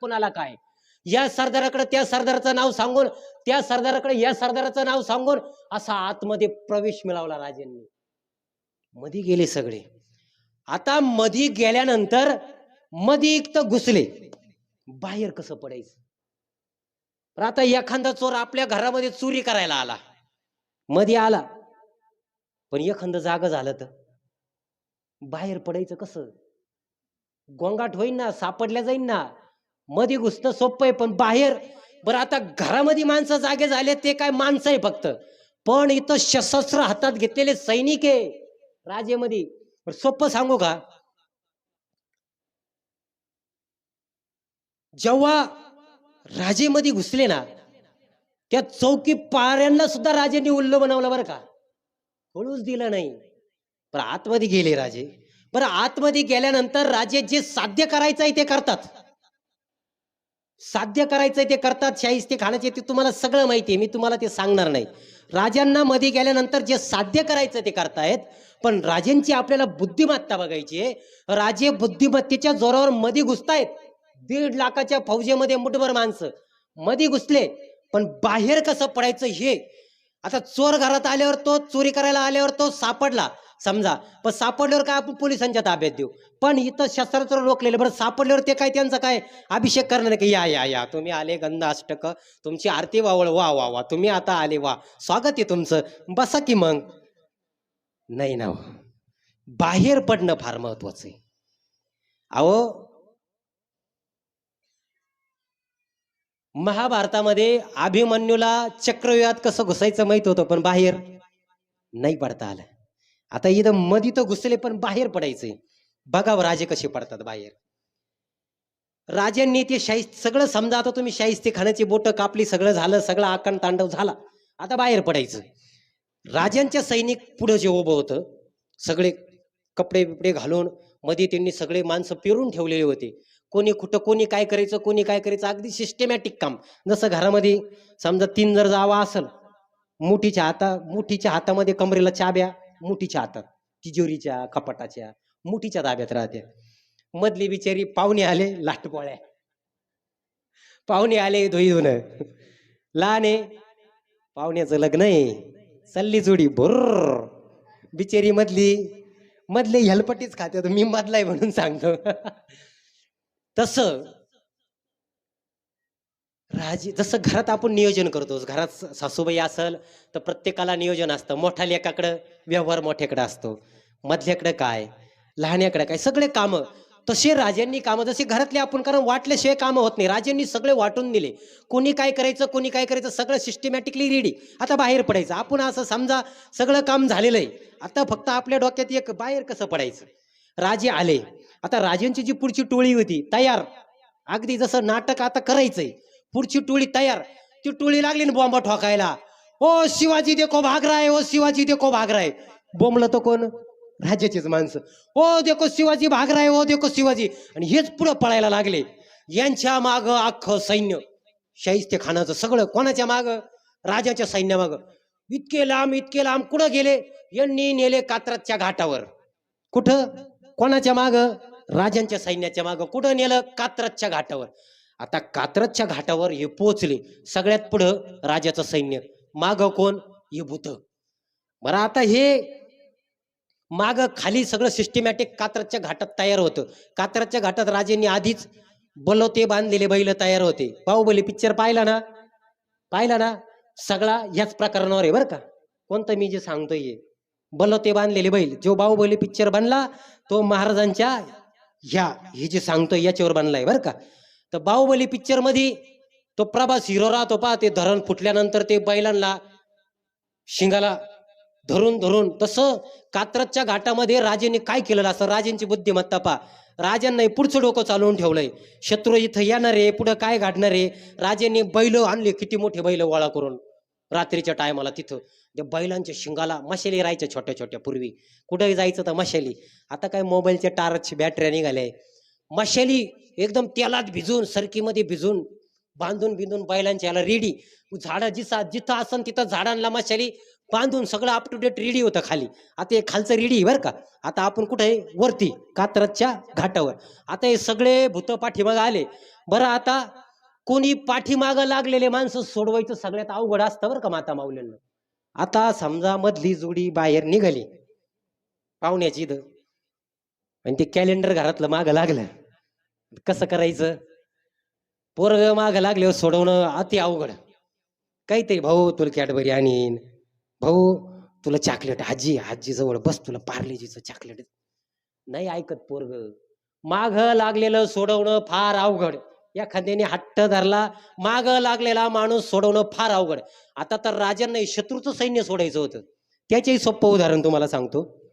कोणाला काय? या सरदाराकडे त्या सरदाराचं नाव सांगून त्या सरदाराकडे या सरदाराचं नाव सांगून असा आतमध्ये प्रवेश मिळवला राजांनी. मधी गेले सगळे. आता मधी गेल्यानंतर मधी एक तर घुसले. बाहेर कसं पडायचं? तर आता एखादा चोर आपल्या घरामध्ये चोरी करायला आला. मध्ये आला. पण एखादं जाग झालं तर? बाहेर पडायचं कसं? गोंगाट होईन ना सापडल्या जाईन ना. मध्ये घुसणं सोपं आहे पण बाहेर. बरं आता घरामध्ये माणसं जागे झाले ते काय माणसं आहे फक्त. पण इथं सशस्त्र हातात घेतलेले सैनिक आहे राजेमध्ये. सोपं सांगू का? जेव्हा राजेमध्ये घुसले ना त्या चौकी पाऱ्यांना सुद्धा राजेंनी उल्ल बनवलं बरं का. कळूच दिलं नाही. पण आतमध्ये गेले राजे. बरं आतमध्ये गेल्यानंतर राजे जे साध्य करायचं आहे ते करतात. साध्य करायचंय ते करतात शाहिस्ते खाण्याचे ते तुम्हाला सगळं माहिती आहे मी तुम्हाला ते सांगणार नाही. राजांना मध्ये गेल्यानंतर जे साध्य करायचं ते करतायत पण राजांची आपल्याला बुद्धिमत्ता बघायची आहे. राजे बुद्धिमत्तेच्या जोरावर मध्ये घुसतायत. दीड लाखाच्या फौजेमध्ये मुठभर माणसं मध्ये घुसले पण बाहेर कसं पडायचं हे? आता चोर घरात आल्यावर तो चोरी करायला आल्यावर तो सापडला. समजा. पण सापडल्यावर काय आपण पोलिसांच्या ताब्यात देऊ? पण इथं शस्त्रास्त्र रोखलेले बरं सापडल्यावर ते काय त्यांचा काय? अभिषेक करणार की? या या या. तुम्ही आले गंध अष्टक तुमची आरती वावळ वा वा वा. तुम्ही आता आले वा. स्वागत आहे तुमचं. बसा की मग. नाही ना हो. बाहेर पडणं फार महत्वाचं आहे. अहो महाभारतामध्ये अभिमन्यूला चक्रव्यूहात कसं घुसायचं माहीत होतं पण बाहेर नाही पडता आलं. आता इथं मधी तर घुसले पण बाहेर पडायचे बघावं राजे कसे पडतात बाहेर. राजांनी ते शाही सगळं समजा आता तुम्ही शाहिस्ते खाण्याची बोटं कापली सगळं झालं सगळं आकण तांडव झाला. आता बाहेर पडायचं राजांच्या सैनिक पुढं जे उभं होतं सगळे कपडे बिपडे घालून मध्ये त्यांनी सगळे माणसं पेरून ठेवलेले होते. कोणी कुठं कोणी काय करायचं कोणी काय करायचं अगदी सिस्टमॅटिक काम. जसं घरामध्ये समजा तीन जर जावा असेल मुठीच्या हाता मुठीच्या हातामध्ये कमरेला चाब्या मुठीच्या हातात तिजोरीच्या कपाटाच्या मुठीच्या ताब्यात राहते. मधली बिचारी पाहुणे आले लाटपोळ्या पाहुणे आले धुई धुन लहान आहे. पाहुण्याचं लग्न आहे. सल्ली जोडी भर बिचेरी मधली मधले हेलपट्टीच खाते मी मधलाय म्हणून सांगतो. तस राजी जसं घरात आपण नियोजन करतो घरात सासूबाई असेल तर प्रत्येकाला नियोजन असतं. मोठ्या लेकाकडं व्यवहार मोठ्याकडे असतो. मधल्याकडे काय? लहान्याकडे काय? सगळे कामं. तसे राजांनी कामं जसे घरातले आपण कारण वाटल्याशिवाय कामं होत नाही. राजांनी सगळे वाटून दिले. कोणी काय करायचं कोणी काय करायचं सगळं सिस्टमॅटिकली रेडी आता बाहेर पडायचं. आपण असं समजा सगळं काम झालेलं आहे. आता फक्त आपल्या डोक्यात एक बाहेर कसं पडायचं? राजे आले. आता राजांची जी पुढची टोळी होती तयार. अगदी जसं नाटक आता करायचंय. पुढची टोळी तयार. ती टोळी लागली ना बॉम्ब ठोकायला. ओ शिवाजी देखो भाग राय ओ शिवाजी देखो भाग राय बोंबलं तर कोण? राजाचीच माणसं. ओ देखो शिवाजी भाग राय ओ देखो शिवाजी. आणि हेच पुढं पळायला लागले. यांच्या माग अख्खं सैन्य. शाहिस्ते खानाचं सगळं कोणाच्या माग? राजाच्या सैन्यामाग. इतके लांब इतके लांब कुठं गेले? यांनी नेले कात्राच्या घाटावर. कुठं? कोणाच्या माग? राजांच्या सैन्याच्या माग. कुठं नेलं? कात्रजच्या घाटावर. आता कात्रजच्या घाटावर हे पोचले सगळ्यात पुढं राजाचं सैन्य. माग कोण? हे भूत. बरं आता हे माग खाली सगळं सिस्टमॅटिक कात्रजच्या घाटात तयार होतं. कात्रजच्या घाटात राजेंनी आधीच बलोते बांधलेले बैल तयार होते. बाहुबली पिक्चर पाहिला ना? पाहिला ना? सगळा ह्याच प्रकरणावर आहे बरं का? कोणतं मी जे सांगतोय हे. बांधलेले बैल. जो बाहुबली पिक्चर बनला तो महाराजांच्या ह्या हे जे सांगतोय याच्यावर बनलाय बरं का? तर बाहुबली पिक्चरमध्ये तो प्रभास हिरो राहतो पहा ते धरण फुटल्यानंतर ते बैलांना शिंगाला धरून धरून. तसं कात्रजच्या घाटामध्ये राजेने काय केलेलं असं राजेंची बुद्धिमत्ता पहा. राजांनाही पुढचं डोकं चालवून ठेवलंय. शत्रू इथं येणार आहे पुढं काय घडणार? आहे राजेने बैल आणले किती मोठे बैल गोळा करून. रात्रीच्या टायमाला तिथं. त्या बैलांच्या शिंगाला मशाली राहायच्या छोट्या छोट्या पूर्वी. कुठेही जायचं तर मशाली. आता काय मोबाईलच्या टार्च बॅटऱ्या निघाल्या. मशाली एकदम तेलात भिजून सरकीमध्ये भिजून बांधून बिंधून बैलांच्या याला रेडी झाडं जिसा जिथं असन तिथं झाडांना मशाली बांधून सगळं अप टू डेट रेडी होतं खाली. आता हे खालचं रेडी बरं का? आता आपण कुठे आहे? वरती कात्रच्या घाटावर. आता हे सगळे भूत पाठीमागं आले. बरं आता कोणी पाठीमागं लागलेले माणसं सोडवायचं सगळ्यात अवघड असतं बरं का माता माऊल्यांना आता समजा मधली जोडी बाहेर निघाली. पाहुण्याची इथं. आणि ते कॅलेंडर घरातलं मागं लागलं. कसं करायचं? पोरग मागं लागल्यावर सोडवणं अति अवघड. काहीतरी भाऊ तुला कॅडबरी आणीन. भाऊ तुला चॉकलेट आजी आजी जवळ बस तुला पार्लेजीचं चॉकलेट नाही ऐकत पोरग. माग लागलेलं सोडवणं फार अवघड. एखाद्याने हट्ट धरला माग लागलेला माणूस सोडवणं फार अवघड. आता तर राजांना शत्रूचं सैन्य सोडायचं होतं. त्याचेही सोपं उदाहरण तुम्हाला सांगतो.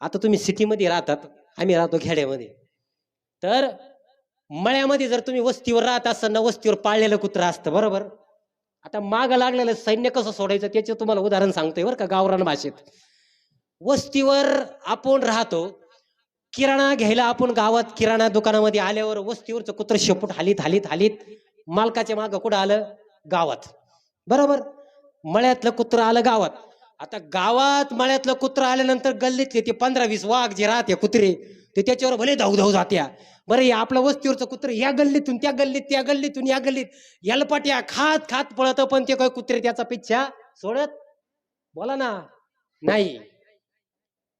आता तुम्ही सिटीमध्ये राहतात आम्ही राहतो खेड्यामध्ये. तर मळ्यामध्ये जर तुम्ही वस्तीवर राहत असताना वस्तीवर पाळलेलं कुत्रं असतं बरोबर? आता माग लागलेलं सैन्य कसं सोडायचं त्याचे तुम्हाला उदाहरण सांगतोय बरं का गावरान भाषेत. वस्तीवर आपण राहतो किराणा घ्यायला आपण गावात किराणा दुकानामध्ये आल्यावर वस्तीवरचं कुत्र शेपूट हालीत हालीत हालीत मालकाच्या मागं कुठं आलं? गावात. बरोबर? मळ्यातलं कुत्र आलं गावात. आता गावात मळ्यातलं कुत्र आल्यानंतर गल्लीतले ते पंधरा वीस वाघ जे राहते कुत्रे ते त्याच्यावर भले धाऊ धाऊ जात्या. बरं हे आपलं वस्तीवरचं कुत्र या गल्लीतून त्या गल्लीत त्या गल्लीतून या गल्लीत. यलपाट्या खात खात पळत पण ते काय कुत्रे त्याचा पिच्छा सोडत? बोला ना. नाही.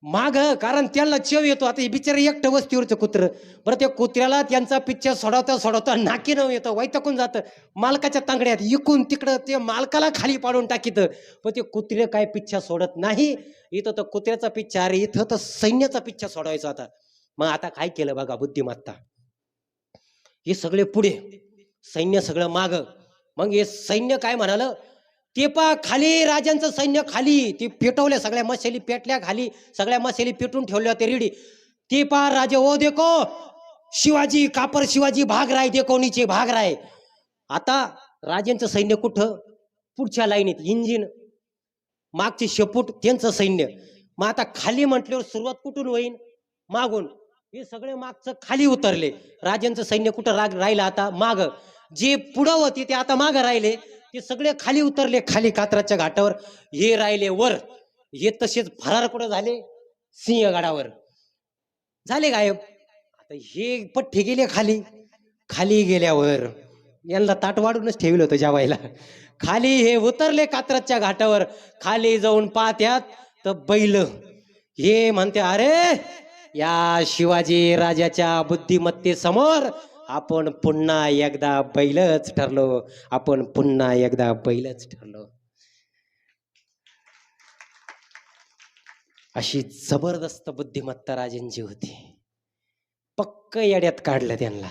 माग कारण त्यांना चव येतो. आता हे बिचारे एकटं वस्तीवरचं कुत्र. बरं त्या कुत्र्याला त्यांचा पिक्चर सोडवता सोडवता नाकी न येतं वैतकून जातं. मालकाच्या तांगड्यात इकून तिकडं ते मालकाला खाली पाडून टाकीत. पण ते कुत्रे काय पिच्छा सोडत नाही. इथं तर कुत्र्याचा पिच्छा अरे इथं तर सैन्याचा पिच्छा सोडवायचा आता. मग आता काय केलं बघा बुद्धिमत्ता? हे सगळे पुढे. सैन्य सगळं माग. मग हे सैन्य काय म्हणालं? ते पा खाली राजांचं सैन्य खाली ते पेटवल्या सगळ्या मशाली पेटल्या खाली सगळ्या मशाली पेटून ठेवल्या ते रेडी. ते पा राजे ओ देखो शिवाजी कापर शिवाजी भाग राय देखो नीचे भाग राय. आता राजांचं सैन्य कुठं? पुढच्या लाईनीत इंजिन. मागचे शेपूट त्यांचं सैन्य. मग आता खाली म्हटल्यावर सुरुवात कुठून होईल मागून. हे सगळे मागचं खाली उतरले. राजांचं सैन्य कुठं राग राहिलं आता? माग. जे पुढं होते ते आता माग राहिले. हे सगळे खाली उतरले खाली कात्राच्या घाटावर. हे राहिले वर. हे तसेच फरार कुठं झाले? सिंहगडावर. झाले गायब. आता हे पठ्ठे गेले खाली. खाली गेल्यावर. यांना ताट वाढूनच ठेवलं होतं जेवायला. खाली हे उतरले कात्राच्या घाटावर. खाली जाऊन पाहत्यात तर बैल. हे म्हणते अरे या शिवाजी राजाच्या बुद्धिमत्तेसमोर आपण पुन्हा एकदा बैलच ठरलो. आपण पुन्हा एकदा बैलच ठरलो. अशी जबरदस्त बुद्धिमत्ता राजेंची होती. पक्क येड्यात काढलं त्यांना.